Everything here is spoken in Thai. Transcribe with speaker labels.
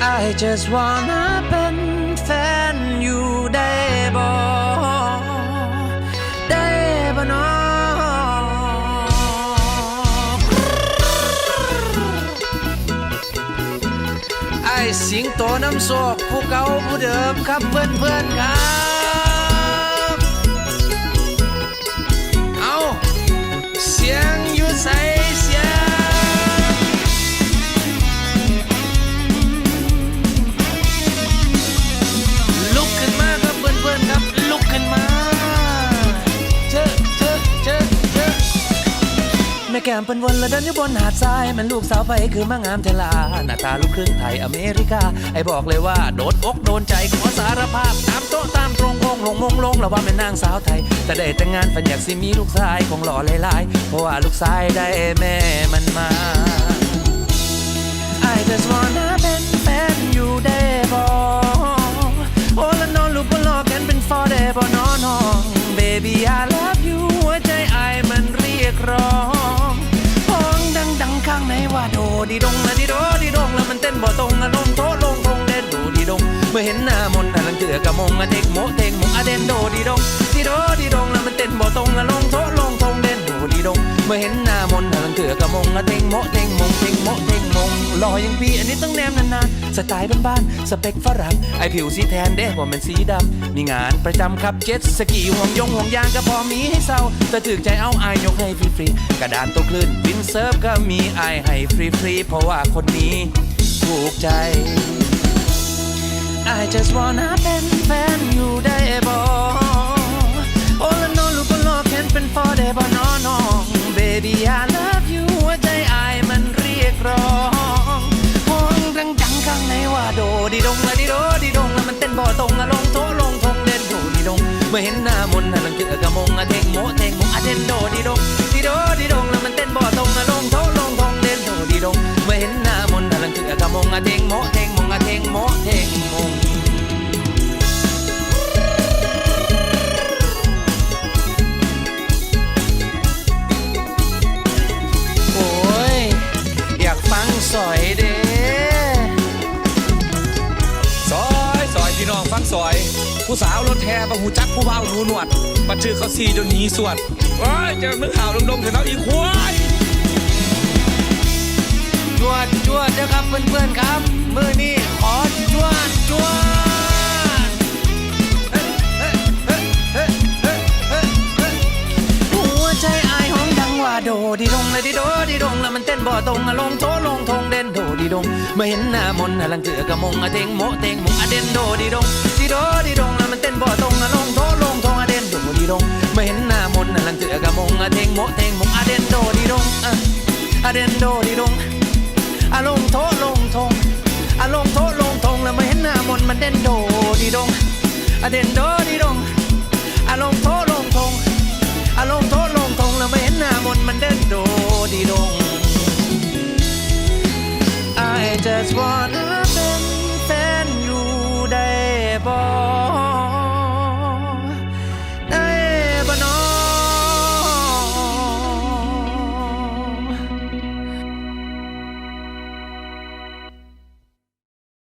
Speaker 1: I just wanna เป็นแฟนอยู่ได้บ่ได้บ่นอไอสิงโตน้ำโศกผู้เก่าผู้เดิมครับเพื่อนเพื่อนครับ แม่แก้มเป็นวนและดินอยู่บนหาดทรายมันลูกสาวไปคือมางามเทลาหน้าตาลูกครึ่งไทยอเมริกา ไอ้บอกเลยว่าโดนอกโดนใจขอสารภาพ ตามโต๊ะตามตรงคงลงมงลงแล้วว่าเป็นนางสาวไทย แต่ได้แต่งงานฝันอยากสิมีลูกชายคงหล่อหลายๆเพราะว่าลูกชายได้แม่มันมา I just wanna เป็นแฟนอยู่ได้บ่โดีดงนะดีโดดีดงแล้วมันเต้นบ่ตรงอารมณ์โทลงคงเด่นดูดีดง เมื่อเห็นหน้ามนต์น่ะลังเถือกะมงอะเด็กโมเทงมงอะเด่นโดดีดงดีโดดีดงแล้วมันเต้นบ่ตรงอารมณ์โทล เมื่อเห็นหน้ามนต์น่ะลังเถือกระมงอะเต็งโมเทงมงเทงโมเทงมงหล่ออย่างพี่อันนี้ต้องแนมนานๆสไตล์บ้านๆสเปคฝรั่งไอผิวสีแทนเด้ว่ามันสีดำมีงานประจำครับเจ็ตสกีห่วงยงห่วงยางก็พอมีให้เศร้าแต่ถึกใจเอาไอายยกให้ฟรีๆกระดานโตคลื่นวินเซิร์ฟก็มีไอให้ฟรีๆเพราะว่าคนนี้ถูกใจ I just wanna เป็นแฟนอยู่ได้บ่ I love you หัวใจอายมันเรียกร้องห้องดังดังๆข้างในว่าโดดีดงละดีโดดีดงแล้วมันเต้นบ่ตรงอะลงโถลงทงเล่นโดดีดงเมื่อเห็นหน้ามนต์น่ะลังเจอกะมงอะเทงโมเทงโมอะเทนโดดีดงดีโดดีดงแล้วมันเต้นบ่ตรงอะลงโถลงทงเล่นโดดีดงเมื่อเห็นหน้ามนต์น่ะลังเจอกะมงอะเทงโมเทงโมอะเทงโมเทงโม สา
Speaker 2: วรถแห่บางหูจักผู้เบาหูหนวดบัดชื่อเขาซีจนหนีสวดว้ายเจอมึงข่าวลงๆเถอะเนาะอีควาย
Speaker 1: จวดจวดเด้อครับเพื่อนๆครับ มือนี้ขอจวดจวดหัวใจอายห้องดังว่าโดดีดงเลยดีโดดีดงแล้วมันเต้นบ่ตรงอะลงโถลงทงเด่นโดดีดงเมื่อเห็นหน้ามนอะลังเจือกะมงอะเทงโมเทงมงอะเด่นโดดีดง อะเดนโดดีดงอาลงโทลงทงอาลงโทลงทงแล้วไม่เห็นหน้ามนมันเดนโดดีดงอะเดนโดดีดงอาลงโท